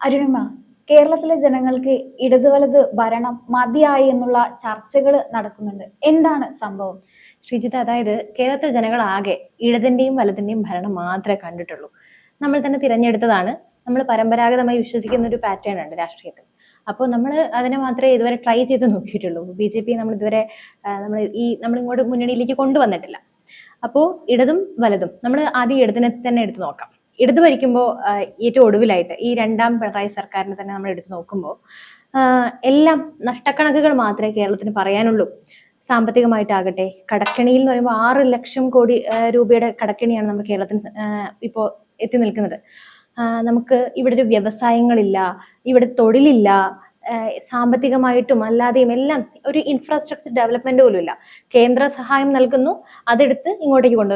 അരുണിമ കേരളത്തിലെ ജനങ്ങൾക്ക് ഇടത് വലത് ഭരണം മതിയായി എന്നുള്ള ചർച്ചകൾ നടക്കുന്നുണ്ട്. എന്താണ് സംഭവം? ശ്രീജിത്ത് അതായത് കേരളത്തിലെ ജനങ്ങൾ ആകെ ഇടതിന്റെയും വലതിന്റെയും ഭരണം മാത്രമേ കണ്ടിട്ടുള്ളൂ. നമ്മൾ തന്നെ തിരഞ്ഞെടുത്തതാണ്. നമ്മൾ പരമ്പരാഗതമായി വിശ്വസിക്കുന്ന ഒരു പാറ്റേൺ ഉണ്ട് രാഷ്ട്രീയത്തിൽ. അപ്പോൾ നമ്മൾ അതിനെ മാത്രമേ ഇതുവരെ ട്രൈ ചെയ്ത് നോക്കിയിട്ടുള്ളൂ. ബി ജെ പി നമ്മൾ ഇതുവരെ നമ്മൾ ഈ നമ്മൾ ഇങ്ങോട്ട് മുന്നണിയിലേക്ക് കൊണ്ടുവന്നിട്ടില്ല. അപ്പോൾ ഇടതും വലതും നമ്മൾ ആദ്യം ഇടതിനെ തന്നെ എടുത്തു നോക്കാം. ഇടത് ഭരിക്കുമ്പോൾ ഏറ്റവും ഒടുവിലായിട്ട് ഈ രണ്ടാം പിണറായി സർക്കാരിനെ തന്നെ നമ്മൾ എടുത്തു നോക്കുമ്പോൾ എല്ലാം നഷ്ടക്കണക്കുകൾ മാത്രമേ കേരളത്തിന് പറയാനുള്ളൂ. സാമ്പത്തികമായിട്ടാകട്ടെ കടക്കെണിയിൽ എന്ന് പറയുമ്പോൾ ആറ് ലക്ഷം കോടി രൂപയുടെ കടക്കെണിയാണ് നമ്മൾ കേരളത്തിന് ഇപ്പോൾ എത്തി നിൽക്കുന്നത്. നമുക്ക് ഇവിടെ ഒരു വ്യവസായങ്ങളില്ല ഇവിടെ തൊഴിലില്ല സാമ്പത്തികമായിട്ടും അല്ലാതെയും എല്ലാം ഒരു ഇൻഫ്രാസ്ട്രക്ചർ ഡെവലപ്മെന്റ് പോലും ഇല്ല. കേന്ദ്ര സഹായം നൽകുന്നു അതെടുത്ത് ഇങ്ങോട്ടേക്ക് കൊണ്ടു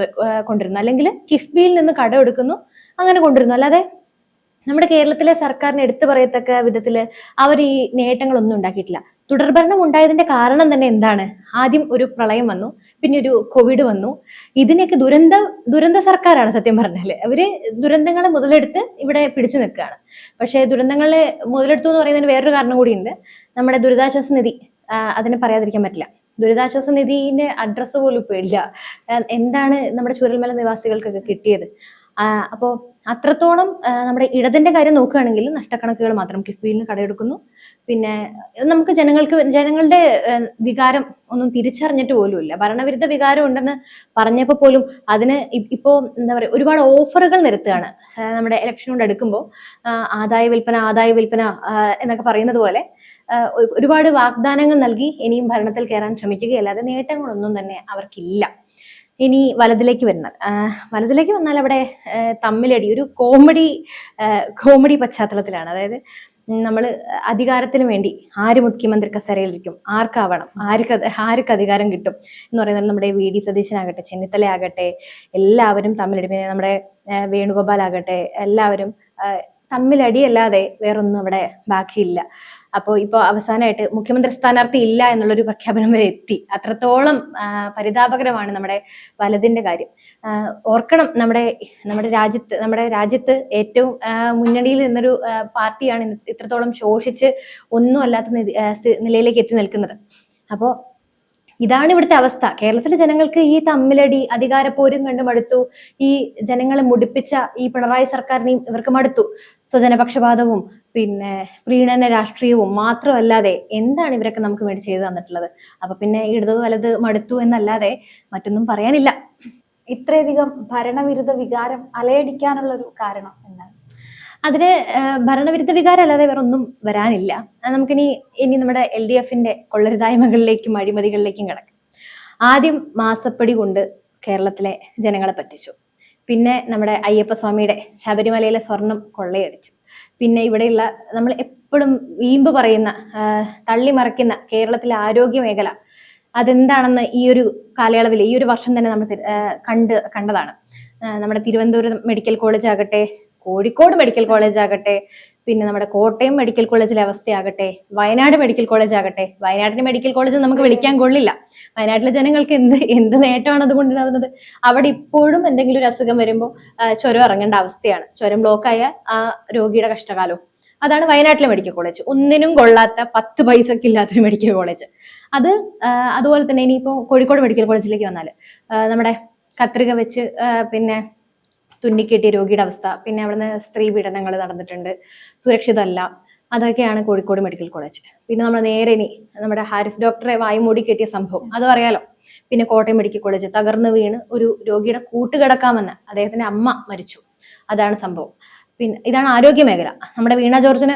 കൊണ്ടുവരുന്നു. അല്ലെങ്കിൽ കിഫ്ബിയിൽ നിന്ന് കടം എടുക്കുന്നു അങ്ങനെ കൊണ്ടുവരുന്നു. അല്ലാതെ നമ്മുടെ കേരളത്തിലെ സർക്കാരിന് എടുത്തു പറയത്തക്ക വിധത്തിൽ അവർ ഈ നേട്ടങ്ങളൊന്നും ഉണ്ടാക്കിയിട്ടില്ല. തുടർഭരണം ഉണ്ടായതിന്റെ കാരണം തന്നെ എന്താണ്? ആദ്യം ഒരു പ്രളയം വന്നു പിന്നെ ഒരു കോവിഡ് വന്നു. ഇതിനൊക്കെ ദുരന്ത ദുരന്ത സർക്കാരാണ് സത്യം പറഞ്ഞാൽ. അവർ ദുരന്തങ്ങളെ മുതലെടുത്ത് ഇവിടെ പിടിച്ചു നിൽക്കുകയാണ്. പക്ഷേ ദുരന്തങ്ങളെ മുതലെടുത്തു എന്ന് പറയുന്നതിന് വേറൊരു കാരണം കൂടിയുണ്ട്. നമ്മുടെ ദുരിതാശ്വാസ നിധി അതിനെ പറയാതിരിക്കാൻ പറ്റില്ല. ദുരിതാശ്വാസ നിധിന്റെ അഡ്രസ്സ് പോലും ഇപ്പൊ ഇല്ല. എന്താണ് നമ്മുടെ ചുരൽമല നിവാസികൾക്കൊക്കെ കിട്ടിയത്? ആ, അപ്പോ അത്രത്തോളം നമ്മുടെ ഇടതിന്റെ കാര്യം നോക്കുകയാണെങ്കിൽ നഷ്ടക്കണക്കുകൾ മാത്രം കിഫ്ബിയിൽ നിന്ന് കടയെടുക്കുന്നു പിന്നെ നമുക്ക് ജനങ്ങൾക്ക് ജനങ്ങളുടെ വികാരം ഒന്നും തിരിച്ചറിഞ്ഞിട്ട് പോലുമില്ല. ഭരണവിരുദ്ധ വികാരം ഉണ്ടെന്ന് പറഞ്ഞപ്പോൾ പോലും അതിന് ഇപ്പോൾ ഇപ്പോ എന്താ പറയുക ഒരുപാട് ഓഫറുകൾ നിരത്തുകയാണ്. നമ്മുടെ നമ്മുടെ ഇലക്ഷനോട് അടുക്കുമ്പോൾ ആദായ വിൽപ്പന ആദായ വിൽപ്പന എന്നൊക്കെ പറയുന്നത് പോലെ ഒരുപാട് വാഗ്ദാനങ്ങൾ നൽകി ഇനിയും ഭരണത്തിൽ കയറാൻ ശ്രമിക്കുകയല്ലാതെ നേട്ടങ്ങളൊന്നും തന്നെ അവർക്കില്ല. ഇനി വലതിലേക്ക് വരുന്നത്. വലതിലേക്ക് വന്നാൽ അവിടെ തമ്മിലടി ഒരു കോമഡി കോമഡി പശ്ചാത്തലത്തിലാണ്. അതായത് നമ്മൾ അധികാരത്തിന് വേണ്ടി ആര് മുഖ്യമന്ത്രി കസേരയിലിരിക്കും ആർക്കാവണം ആർക്ക് ആർക്ക് അധികാരം കിട്ടും എന്ന് പറയുന്നത് നമ്മുടെ വി. ഡി. സതീശനാകട്ടെ ചെന്നിത്തല ആകട്ടെ എല്ലാവരും തമ്മിലടി. പിന്നെ നമ്മുടെ വേണുഗോപാൽ ആകട്ടെ എല്ലാവരും തമ്മിലടിയല്ലാതെ വേറൊന്നും അവിടെ ബാക്കിയില്ല. അപ്പോൾ ഇപ്പോൾ അവസാനമായിട്ട് മുഖ്യമന്ത്രി സ്ഥാനാർത്ഥി ഇല്ല എന്നുള്ളൊരു പ്രഖ്യാപനം വരെ എത്തി. അത്രത്തോളം പരിതാപകരമാണ് നമ്മുടെ വലതിന്റെ കാര്യം. ഓർക്കണം നമ്മുടെ നമ്മുടെ രാജ്യത്ത് നമ്മുടെ രാജ്യത്ത് ഏറ്റവും മുന്നണിയിൽ നിന്നൊരു പാർട്ടിയാണ് ഇത്രത്തോളം ശോഷിച്ച് ഒന്നും അല്ലാത്ത നിതി- ആ, സ്ഥി- നിലയിലേക്ക് എത്തി നിൽക്കുന്നത്. അപ്പോൾ ഇതാണ് ഇവിടുത്തെ അവസ്ഥ. കേരളത്തിലെ ജനങ്ങൾക്ക് ഈ തമ്മിലടി അധികാരപ്പോരും കണ്ട് മടുത്തു. ഈ ജനങ്ങളെ മുടിപ്പിച്ച ഈ പിണറായി സർക്കാരിനെയും ഇവർക്ക് മടുത്തു. സ്വജനപക്ഷപാതവും പിന്നെ പ്രീണന രാഷ്ട്രീയവും മാത്രമല്ലാതെ എന്താണ് ഇവരൊക്കെ നമുക്ക് വേണ്ടി ചെയ്തു തന്നിട്ടുള്ളത്? അപ്പൊ പിന്നെ ഇടത് വലത് മടുത്തു എന്നല്ലാതെ മറ്റൊന്നും പറയാനില്ല. ഇത്രയധികം ഭരണവിരുദ്ധ വികാരം അലയടിക്കാനുള്ള ഒരു കാരണം എന്താണ്? അതിന് ഭരണവിരുദ്ധ വികാരം അല്ലാതെ വേറെ ഒന്നും വരാനില്ല നമുക്കിനി ഇനി നമ്മുടെ എൽ ഡി എഫിന്റെ കൊള്ളരുതായ്മകളിലേക്കും അഴിമതികളിലേക്കും കിടക്കും. ആദ്യം മാസപ്പടി കൊണ്ട് കേരളത്തിലെ ജനങ്ങളെ പറ്റിച്ചു. പിന്നെ നമ്മുടെ അയ്യപ്പസ്വാമിയുടെ ശബരിമലയിലെ സ്വർണം കൊള്ളയടിച്ചു. പിന്നെ ഇവിടെയുള്ള നമ്മൾ എപ്പോഴും വീമ്പ് പറയുന്ന തള്ളി മറിക്കുന്ന കേരളത്തിലെ ആരോഗ്യ മേഖല അതെന്താണെന്ന് ഈ ഒരു കാലയളവിൽ ഈ ഒരു വർഷം തന്നെ നമ്മൾ കണ്ട് കണ്ടതാണ്. നമ്മുടെ തിരുവനന്തപുരം മെഡിക്കൽ കോളേജ് ആകട്ടെ കോഴിക്കോട് മെഡിക്കൽ കോളേജ് ആകട്ടെ പിന്നെ നമ്മുടെ കോട്ടയം മെഡിക്കൽ കോളേജിലെ അവസ്ഥയാകട്ടെ വയനാട് മെഡിക്കൽ കോളേജ് ആകട്ടെ. വയനാടിന്റെ മെഡിക്കൽ കോളേജ് നമുക്ക് വിളിക്കാൻ കൊള്ളില്ല. വയനാട്ടിലെ ജനങ്ങൾക്ക് എന്ത് എന്ത് നേട്ടമാണ് അത് കൊണ്ടുണ്ടാകുന്നത് അവിടെ ഇപ്പോഴും എന്തെങ്കിലും ഒരു അസുഖം വരുമ്പോൾ ചുരം ഇറങ്ങേണ്ട അവസ്ഥയാണ്. ചുരം ബ്ലോക്കായ ആ രോഗിയുടെ കഷ്ടകാലവും. അതാണ് വയനാട്ടിലെ മെഡിക്കൽ കോളേജ് ഒന്നിനും കൊള്ളാത്ത പത്ത് പൈസക്ക് ഇല്ലാത്തൊരു മെഡിക്കൽ കോളേജ് അത് അതുപോലെ തന്നെ ഇനിയിപ്പോ കോഴിക്കോട് മെഡിക്കൽ കോളേജിലേക്ക് വന്നാൽ നമ്മുടെ കത്രിക വെച്ച് പിന്നെ തുന്നിക്കെട്ടിയ രോഗിയുടെ അവസ്ഥ. പിന്നെ അവിടുന്ന് സ്ത്രീ പീഡനങ്ങൾ നടന്നിട്ടുണ്ട്. സുരക്ഷിതമല്ല അതൊക്കെയാണ് കോഴിക്കോട് മെഡിക്കൽ കോളേജ്. പിന്നെ നമ്മൾ നേരെ ഇനി നമ്മുടെ ഹാരിസ് ഡോക്ടറെ വായുമൂടി കെട്ടിയ സംഭവം. അത് അറിയാലോ പിന്നെ കോട്ടയം മെഡിക്കൽ കോളേജ് തകർന്നു വീണ് ഒരു രോഗിയുടെ കൂട്ടുകിടക്കാമെന്ന് അദ്ദേഹത്തിന്റെ അമ്മ മരിച്ചു. അതാണ് സംഭവം. പിന്നെ ഇതാണ് ആരോഗ്യ മേഖല. നമ്മുടെ വീണ ജോർജിന്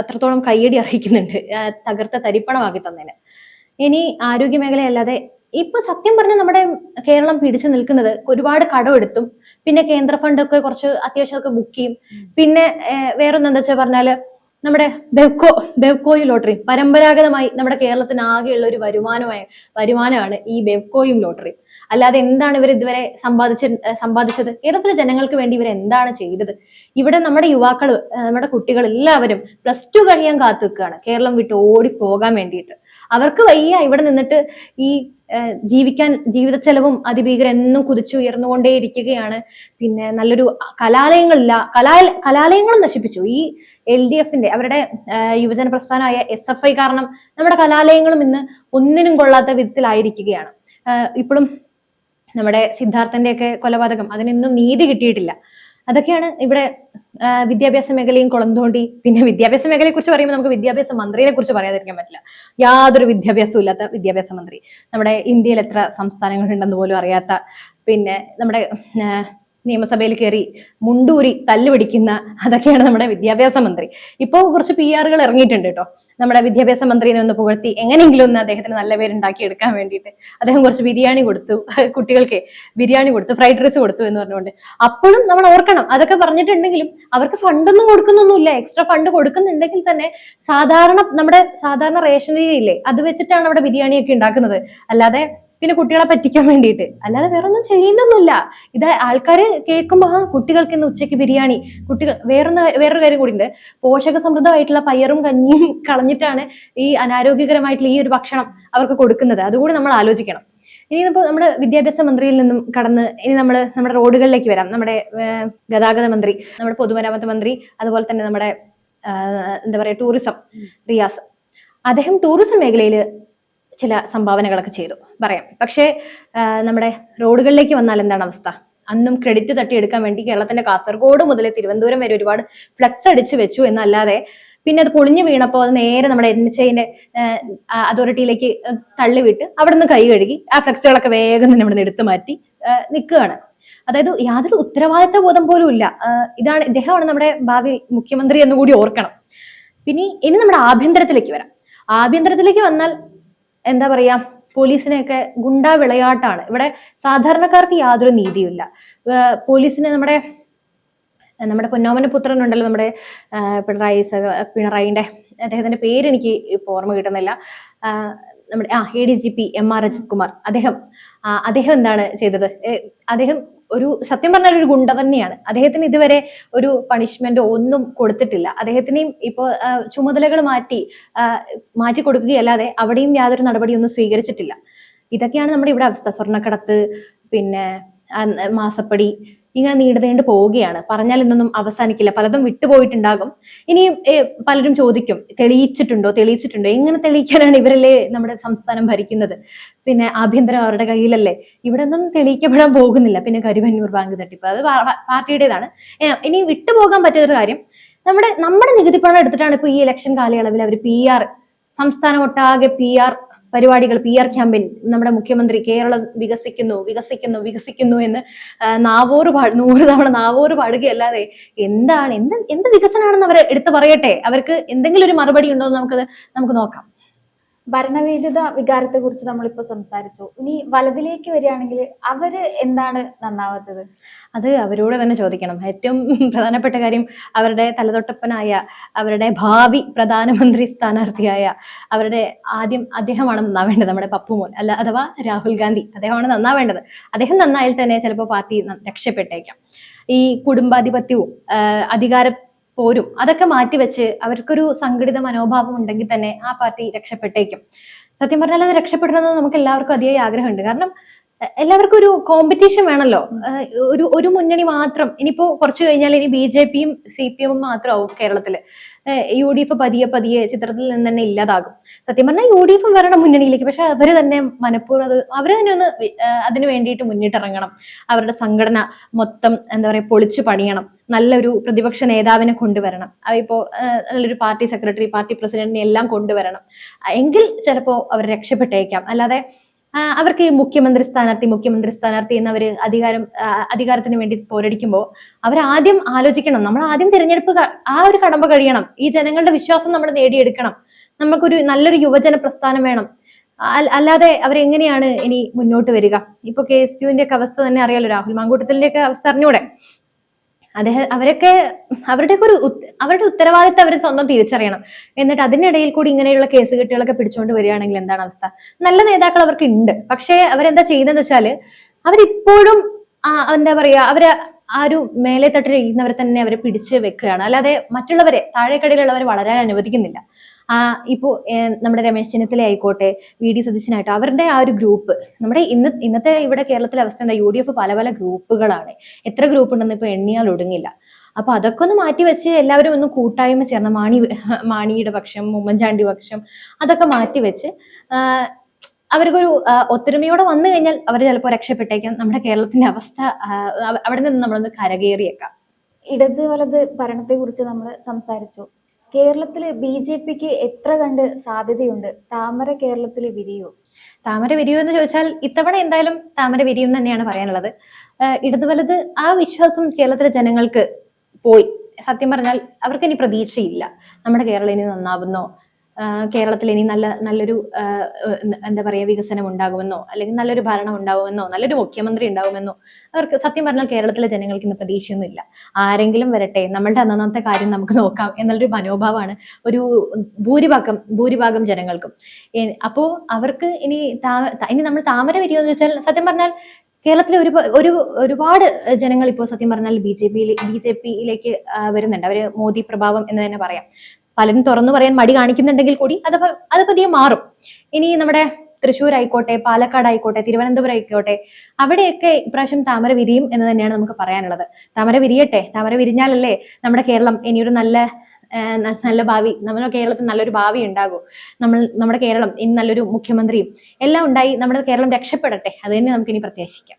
അത്രത്തോളം കയ്യടി അർഹിക്കുന്നുണ്ട്. ആ, തകർത്ത തരിപ്പണമാക്കി തന്നതിന്. ഇനി ആരോഗ്യ മേഖലയല്ലാതെ ഇപ്പൊ സത്യം പറഞ്ഞ നമ്മുടെ കേരളം പിടിച്ചു നിൽക്കുന്നത് ഒരുപാട് കടമെടുത്തും പിന്നെ കേന്ദ്ര ഫണ്ടൊക്കെ കുറച്ച് അത്യാവശ്യമൊക്കെ ബുക്ക് ചെയ്യും. പിന്നെ വേറൊന്നെന്താ വേറൊന്ന് വെച്ചാൽ പറഞ്ഞാൽ നമ്മുടെ ബെവ്കോ ബെവ്കോയി ലോട്ടറി. പരമ്പരാഗതമായി നമ്മുടെ കേരളത്തിന് ആകെയുള്ള ഒരു വരുമാനമായ വരുമാനമാണ് ഈ ബെവ്കോയും ലോട്ടറിയും അല്ലാതെ എന്താണ് ഇവർ ഇതുവരെ സമ്പാദിച്ച സമ്പാദിച്ചത്? കേരളത്തിലെ ജനങ്ങൾക്ക് വേണ്ടി ഇവർ എന്താണ് ചെയ്തത്? ഇവിടെ നമ്മുടെ യുവാക്കൾ നമ്മുടെ കുട്ടികൾ എല്ലാവരും പ്ലസ് ടു കഴിയാൻ കാത്തു നിൽക്കുകയാണ് കേരളം വിട്ട് ഓടി പോകാൻ വേണ്ടിയിട്ട്. അവർക്ക് വയ്യ ഇവിടെ നിന്നിട്ട് ഈ ജീവിക്കാൻ ജീവിത ചെലവും അതിഭീകരം എന്നും കുതിച്ചു ഉയർന്നുകൊണ്ടേയിരിക്കുകയാണ് പിന്നെ നല്ലൊരു കലാലയങ്ങളില്ല കലാ കലാലയങ്ങളും നശിപ്പിച്ചു. ഈ എൽ ഡി എഫിന്റെ അവരുടെ യുവജന പ്രസ്ഥാനമായ എസ് എഫ് ഐ കാരണം നമ്മുടെ കലാലയങ്ങളും ഇന്ന് ഒന്നിനും കൊള്ളാത്ത വിധത്തിലായിരിക്കുകയാണ്. ഇപ്പോഴും നമ്മുടെ സിദ്ധാർത്ഥന്റെ ഒക്കെ കൊലപാതകം അതിനൊന്നും നീതി കിട്ടിയിട്ടില്ല. അതൊക്കെയാണ് ഇവിടെ വിദ്യാഭ്യാസ മേഖലയും കുളന്തോണ്ടി പിന്നെ വിദ്യാഭ്യാസ മേഖലയെ കുറിച്ച് പറയുമ്പോൾ നമുക്ക് വിദ്യാഭ്യാസ മന്ത്രിയെ കുറിച്ച് പറയാതിരിക്കാൻ പറ്റില്ല. യാതൊരു വിദ്യാഭ്യാസവും ഇല്ലാത്ത വിദ്യാഭ്യാസ മന്ത്രി. നമ്മുടെ ഇന്ത്യയിൽ എത്ര സംസ്ഥാനങ്ങളുണ്ടെന്ന് പോലും അറിയാത്ത പിന്നെ നമ്മുടെ നിയമസഭയിൽ കയറി മുണ്ടൂരി തല്ലുപിടിക്കുന്ന അതൊക്കെയാണ് നമ്മുടെ വിദ്യാഭ്യാസ മന്ത്രി. ഇപ്പോൾ കുറച്ച് പി ആറുകൾ ഇറങ്ങിയിട്ടുണ്ട് കേട്ടോ നമ്മുടെ വിദ്യാഭ്യാസ മന്ത്രിനെ ഒന്ന് പുകഴ്ത്തി എങ്ങനെയെങ്കിലും ഒന്ന് അദ്ദേഹത്തിന് നല്ല പേരുണ്ടാക്കി എടുക്കാൻ വേണ്ടിയിട്ട് അദ്ദേഹം കുറച്ച് ബിരിയാണി കൊടുത്തു. കുട്ടികൾക്ക് ബിരിയാണി കൊടുത്തു ഫ്രൈഡ് റൈസ് കൊടുത്തു എന്ന് പറഞ്ഞുകൊണ്ട്. അപ്പോഴും നമ്മൾ ഓർക്കണം. അതൊക്കെ പറഞ്ഞിട്ടുണ്ടെങ്കിലും അവർക്ക് ഫണ്ടൊന്നും കൊടുക്കുന്നൊന്നുമില്ല. എക്സ്ട്രാ ഫണ്ട് കൊടുക്കുന്നുണ്ടെങ്കിൽ തന്നെ സാധാരണ നമ്മുടെ സാധാരണ റേഷൻ ഇല്ലേ അത് വെച്ചിട്ടാണ് അവിടെ ബിരിയാണിയൊക്കെ ഉണ്ടാക്കുന്നത്. അല്ലാതെ പിന്നെ കുട്ടികളെ പറ്റിക്കാൻ വേണ്ടിയിട്ട്. അല്ലാതെ വേറൊന്നും ചെയ്യുന്നൊന്നുമില്ല. ഇത് ആൾക്കാർ കേൾക്കുമ്പോൾ ആ കുട്ടികൾക്ക് ഇന്ന് ഉച്ചയ്ക്ക് ബിരിയാണി. കുട്ടികൾ വേറൊന്ന് വേറൊരു കാര്യം കൂടി ഉണ്ട്. പോഷക സമൃദ്ധമായിട്ടുള്ള പയറും കഞ്ഞിയും കളഞ്ഞിട്ടാണ് ഈ അനാരോഗ്യകരമായിട്ടുള്ള ഈ ഒരു ഭക്ഷണം അവർക്ക് കൊടുക്കുന്നത്. അതുകൂടി നമ്മൾ ആലോചിക്കണം. ഇനി ഇപ്പോൾ നമ്മുടെ വിദ്യാഭ്യാസ മന്ത്രിയിൽ നിന്നും കടന്ന് ഇനി നമ്മൾ നമ്മുടെ റോഡുകളിലേക്ക് വരാം. നമ്മുടെ ഗതാഗത മന്ത്രി നമ്മുടെ പൊതുമരാമത്ത് മന്ത്രി അതുപോലെ തന്നെ നമ്മുടെ എന്താ പറയുക ടൂറിസം റിയാസ്. അദ്ദേഹം ടൂറിസം മേഖലയിൽ ചില സംഭാവനകളൊക്കെ ചെയ്തു. പറയാം. പക്ഷേ നമ്മുടെ റോഡുകളിലേക്ക് വന്നാൽ എന്താണ് അവസ്ഥ? അന്നും ക്രെഡിറ്റ് തട്ടിയെടുക്കാൻ വേണ്ടി കേരളത്തിന്റെ കാസർഗോഡ് മുതൽ തിരുവനന്തപുരം വരെ ഒരുപാട് ഫ്ലക്സ് അടിച്ചു വെച്ചു എന്നല്ലാതെ പിന്നെ അത് പൊളിഞ്ഞു വീണപ്പോൾ അത് നേരെ നമ്മുടെ എൻ എച്ച് ഐന്റെ അതോറിറ്റിയിലേക്ക് തള്ളിവിട്ട് അവിടെ നിന്ന് കൈ കഴുകി ആ ഫ്ലക്സുകളൊക്കെ വേഗം തന്നെ ഇവിടെ എടുത്തു മാറ്റി നിൽക്കുകയാണ്. അതായത് യാതൊരു ഉത്തരവാദിത്ത ബോധം പോലും ഇല്ല. ഇതാണ് ഇദ്ദേഹമാണ് നമ്മുടെ ഭാവി മുഖ്യമന്ത്രി എന്ന് കൂടി ഓർക്കണം. പിന്നെ ഇനി നമ്മുടെ ആഭ്യന്തരത്തിലേക്ക് വരാം. ആഭ്യന്തരത്തിലേക്ക് വന്നാൽ എന്താ പറയാ പോലീസിനെയൊക്കെ ഗുണ്ടാ വിളയാട്ടാണ്. ഇവിടെ സാധാരണക്കാർക്ക് യാതൊരു നീതിയുമില്ല. പോലീസിനെ നമ്മുടെ നമ്മുടെ പൊന്നോമന പുത്രൻ ഉണ്ടല്ലോ നമ്മുടെ പിണറായി സഹ- പിണറായിന്റെ അദ്ദേഹത്തിന്റെ പേര് എനിക്ക് ഇപ്പൊ ഓർമ്മ കിട്ടുന്നില്ല. നമ്മുടെ ആ A D G P M R Ajith Kumar അദ്ദേഹം അദ്ദേഹം എന്താണ് ചെയ്തത്? അദ്ദേഹം ഒരു സത്യം പറഞ്ഞാൽ ഒരു ഗുണ്ട തന്നെയാണ് അദ്ദേഹത്തിന് ഇതുവരെ ഒരു പണിഷ്മെന്റ് ഒന്നും കൊടുത്തിട്ടില്ല. അദ്ദേഹത്തിനെയും ഇപ്പോ ചുമതലകൾ മാറ്റി മാറ്റി കൊടുക്കുകയല്ലാതെ അവിടെയും യാതൊരു നടപടിയൊന്നും സ്വീകരിച്ചിട്ടില്ല. ഇതൊക്കെയാണ് നമ്മുടെ ഇവിടെ അവസ്ഥ. സ്വർണക്കടത്ത് പിന്നെ മാസപ്പടി ഇങ്ങനെ നീണ്ടു നീണ്ടു പോവുകയാണ്. പറഞ്ഞാൽ ഇന്നൊന്നും അവസാനിക്കില്ല. പലതും വിട്ടുപോയിട്ടുണ്ടാകും. ഇനിയും പലരും ചോദിക്കും തെളിയിച്ചിട്ടുണ്ടോ തെളിയിച്ചിട്ടുണ്ടോ? എങ്ങനെ തെളിയിക്കാനാണ് ഇവരല്ലേ നമ്മുടെ സംസ്ഥാനം ഭരിക്കുന്നത്? പിന്നെ ആഭ്യന്തരം അവരുടെ കയ്യിലല്ലേ? ഇവിടെ ഒന്നും തെളിയിക്കപ്പെടാൻ പോകുന്നില്ല. പിന്നെ കരുവന്നൂർ ബാങ്ക് തട്ടിപ്പ്. അത് പാർട്ടിയുടേതാണ്. ഇനി വിട്ടുപോകാൻ പറ്റിയൊരു കാര്യം നമ്മുടെ നമ്മുടെ നികുതി പണം എടുത്തിട്ടാണ് ഇപ്പൊ ഈ ഇലക്ഷൻ കാലയളവിൽ അവർ പി ആർ സംസ്ഥാനം ഒട്ടാകെ പി ആർ പരിപാടികൾ പി ആർ ക്യാമ്പയിൻ നമ്മുടെ മുഖ്യമന്ത്രി കേരളം വികസിക്കുന്നു വികസിക്കുന്നു വികസിക്കുന്നു എന്ന് നാവോറ് പാ നൂറ് തവണ നാവോറ് പാടുകയല്ലാതെ എന്താണ് എന്ത് എന്ത് വികസനമാണെന്ന് അവർ എടുത്തു പറയട്ടെ? അവർക്ക് എന്തെങ്കിലും ഒരു മറുപടി ഉണ്ടോ എന്ന് നമുക്ക് നമുക്ക് നോക്കാം. ഭരണവിരുദ്ധ വികാരത്തെ കുറിച്ച് നമ്മളിപ്പോ സംസാരിച്ചു. ഇനി വലതിലേക്ക് വരികയാണെങ്കിൽ അവർ എന്താണ് നന്നാവാത്തത്? അത് അവരോട് തന്നെ ചോദിക്കണം. ഏറ്റവും പ്രധാനപ്പെട്ട കാര്യം അവരുടെ തലതൊട്ടപ്പനായ അവരുടെ ഭാവി പ്രധാനമന്ത്രി സ്ഥാനാർത്ഥിയായ അവരുടെ ആദ്യം അദ്ദേഹമാണ് നന്നാവേണ്ടത് നമ്മുടെ പപ്പുമോൻ. അല്ല അഥവാ രാഹുൽ ഗാന്ധി. അദ്ദേഹമാണ് നന്നാവേണ്ടത്. അദ്ദേഹം നന്നായാൽ തന്നെ ചിലപ്പോൾ പാർട്ടി രക്ഷപ്പെട്ടേക്കാം. ഈ കുടുംബാധിപത്യവും അധികാര പോരും. അതൊക്കെ മാറ്റിവെച്ച് അവർക്കൊരു സംഘടിത മനോഭാവം ഉണ്ടെങ്കിൽ തന്നെ ആ പാർട്ടി രക്ഷപ്പെട്ടേക്കും. സത്യം പറഞ്ഞാൽ അത് രക്ഷപ്പെടണമെന്ന് നമുക്ക് എല്ലാവർക്കും അതിയായി ആഗ്രഹമുണ്ട്. കാരണം എല്ലാവർക്കും ഒരു കോമ്പറ്റീഷൻ വേണമല്ലോ ഒരു ഒരു മുന്നണി മാത്രം. ഇനിയിപ്പോ കുറച്ചു കഴിഞ്ഞാൽ ഇനി ബി ജെ പിയും സി പി എമ്മും മാത്രമാവും കേരളത്തിൽ. യു ഡി എഫ് പതിയെ പതിയെ ചിത്രത്തിൽ നിന്ന് തന്നെ ഇല്ലാതാകും. സത്യം പറഞ്ഞാൽ യു ഡി എഫും വരണം മുന്നണിയിലേക്ക്. പക്ഷെ അവർ തന്നെ മനഃപൂർവം അത് അവർ തന്നെ ഒന്ന് അതിന് വേണ്ടിയിട്ട് മുന്നിട്ടിറങ്ങണം. അവരുടെ സംഘടന മൊത്തം എന്താ പറയാ പൊളിച്ചു പണിയണം. നല്ലൊരു പ്രതിപക്ഷ നേതാവിനെ കൊണ്ടുവരണം. ആ ഇപ്പോ നല്ലൊരു പാർട്ടി സെക്രട്ടറി പാർട്ടി പ്രസിഡന്റിനെ എല്ലാം കൊണ്ടുവരണം. എങ്കിൽ ചിലപ്പോ അവർ രക്ഷപ്പെട്ടേക്കാം. അല്ലാതെ അവർക്ക് ഈ മുഖ്യമന്ത്രി സ്ഥാനാർത്ഥി മുഖ്യമന്ത്രി സ്ഥാനാർത്ഥി എന്നവര് അധികാരം അധികാരത്തിന് വേണ്ടി പോരടിക്കുമ്പോൾ അവർ ആദ്യം ആലോചിക്കണം. നമ്മൾ ആദ്യം തിരഞ്ഞെടുപ്പ് ആ ഒരു കടമ്പ കഴിയണം. ഈ ജനങ്ങളുടെ വിശ്വാസം നമ്മൾ നേടിയെടുക്കണം. നമുക്കൊരു നല്ലൊരു യുവജന പ്രസ്ഥാനം വേണം. അല്ലാതെ അവരെങ്ങനെയാണ് ഇനി മുന്നോട്ട് വരിക? ഇപ്പൊ കെ എസ് യുവിന്റെ ഒക്കെ അവസ്ഥ തന്നെ അറിയാലോ. രാഹുൽ മാങ്കൂട്ടത്തിന്റെ അവസ്ഥ അറിഞ്ഞൂടെ? അദ്ദേഹം അവരൊക്കെ അവരുടെ ഒരു അവരുടെ ഉത്തരവാദിത്തം അവർ സ്വന്തം തിരിച്ചറിയണം. എന്നിട്ട് അതിനിടയിൽ കൂടി ഇങ്ങനെയുള്ള കേസ് കെട്ടുകളൊക്കെ പിടിച്ചുകൊണ്ട് വരികയാണെങ്കിൽ എന്താണ് അവസ്ഥ? നല്ല നേതാക്കൾ അവർക്ക് ഉണ്ട് പക്ഷേ അവരെന്താ ചെയ്യുന്നതെന്ന് വെച്ചാൽ അവരിപ്പോഴും എന്താ പറയാ അവർ ആ ഒരു മേലെ തട്ടിൽ ഇരിക്കുന്നവരെ തന്നെ അവരെ പിടിച്ച് വെക്കുകയാണ്. അല്ലാതെ മറ്റുള്ളവരെ താഴെക്കടയിലുള്ളവരെ വളരാൻ അനുവദിക്കുന്നില്ല. ആ ഇപ്പോ നമ്മുടെ രമേശ് ചെന്നിത്തല ആയിക്കോട്ടെ വി ഡി സതീശനായിട്ട് അവരുടെ ആ ഒരു ഗ്രൂപ്പ് നമ്മുടെ ഇന്ന് ഇന്നത്തെ ഇവിടെ കേരളത്തിലെ അവസ്ഥ എന്താ? യു ഡി എഫ് പല പല ഗ്രൂപ്പുകളാണ്. എത്ര ഗ്രൂപ്പ് ഉണ്ടെന്ന് ഇപ്പൊ എണ്ണിയാൽ ഒടുങ്ങില്ല. അപ്പൊ അതൊക്കെ ഒന്ന് മാറ്റി വെച്ച് എല്ലാവരും ഒന്ന് കൂട്ടായ്മ ചേർന്ന മാണി മാണിയുടെ പക്ഷം ഉമ്മൻചാണ്ടി പക്ഷം അതൊക്കെ മാറ്റി വെച്ച് അവർക്കൊരു ഒത്തൊരുമയോടെ വന്നു കഴിഞ്ഞാൽ അവർ ചിലപ്പോൾ രക്ഷപ്പെട്ടേക്കാം. നമ്മുടെ കേരളത്തിന്റെ അവസ്ഥ അവിടെ നിന്ന് നമ്മളൊന്ന് കരകയറിയേക്കാം. ഇടത് വലത് ഭരണത്തെ കുറിച്ച് നമ്മൾ സംസാരിച്ചു. കേരളത്തിൽ ബി ജെ പിക്ക് എത്ര കണ്ട് സാധ്യതയുണ്ട്? താമര കേരളത്തിൽ വിരിയോ? താമര വിരിയോ എന്ന് ചോദിച്ചാൽ ഇത്തവണ എന്തായാലും താമര വിരിയും തന്നെയാണ് പറയാനുള്ളത്. ഇടതു വലത് ആ വിശ്വാസം കേരളത്തിലെ ജനങ്ങൾക്ക് പോയി. സത്യം പറഞ്ഞാൽ അവർക്ക് ഇനി പ്രതീക്ഷയില്ല. നമ്മുടെ കേരളം ഇനി നന്നാവുന്നോ? കേരളത്തിൽ ഇനി നല്ല നല്ലൊരു എന്താ പറയുക വികസനം ഉണ്ടാകുമെന്നോ അല്ലെങ്കിൽ നല്ലൊരു ഭരണം ഉണ്ടാകുമെന്നോ നല്ലൊരു മുഖ്യമന്ത്രി ഉണ്ടാകുമെന്നോ അവർക്ക് സത്യം പറഞ്ഞാൽ കേരളത്തിലെ ജനങ്ങൾക്ക് ഇന്ന് പ്രതീക്ഷയൊന്നും ഇല്ല ആരെങ്കിലും വരട്ടെ നമ്മളുടെ അന്നന്നത്തെ കാര്യം നമുക്ക് നോക്കാം എന്നുള്ളൊരു മനോഭാവമാണ് ഒരു ഭൂരിഭാഗം ഭൂരിഭാഗം ജനങ്ങൾക്കും. അപ്പോ അവർക്ക് ഇനി ഇനി നമ്മൾ താമര എന്ന് വെച്ചാൽ സത്യം പറഞ്ഞാൽ കേരളത്തിലെ ഒരു ഒരു ഒരുപാട് ജനങ്ങൾ ഇപ്പോൾ സത്യം പറഞ്ഞാൽ ബി ജെ പിയിൽ ബി ജെ പിയിലേക്ക് വരുന്നുണ്ട്. അവർ മോദി പ്രഭാവം എന്ന് തന്നെ പറയാം. പലരും തുറന്നു പറയാൻ മടി കാണിക്കുന്നുണ്ടെങ്കിൽ കൂടി അത് അത് പതിയെ മാറും. ഇനി നമ്മുടെ തൃശ്ശൂർ ആയിക്കോട്ടെ പാലക്കാട് ആയിക്കോട്ടെ തിരുവനന്തപുരം ആയിക്കോട്ടെ അവിടെയൊക്കെ ഇപ്രാവശ്യം താമര വിരിയും എന്ന് തന്നെയാണ് നമുക്ക് പറയാനുള്ളത്. താമര വിരിയട്ടെ താമര വിരിഞ്ഞാലല്ലേ നമ്മുടെ കേരളം ഇനിയൊരു നല്ല നല്ല ഭാവി നമ്മുടെ കേരളത്തിൽ നല്ലൊരു ഭാവി ഉണ്ടാകും. നമ്മൾ നമ്മുടെ കേരളം ഇനി നല്ലൊരു മുഖ്യമന്ത്രിയും എല്ലാം ഉണ്ടായി നമ്മുടെ കേരളം രക്ഷപ്പെടട്ടെ. അത് തന്നെ നമുക്ക് ഇനി പ്രത്യാശിക്കാം.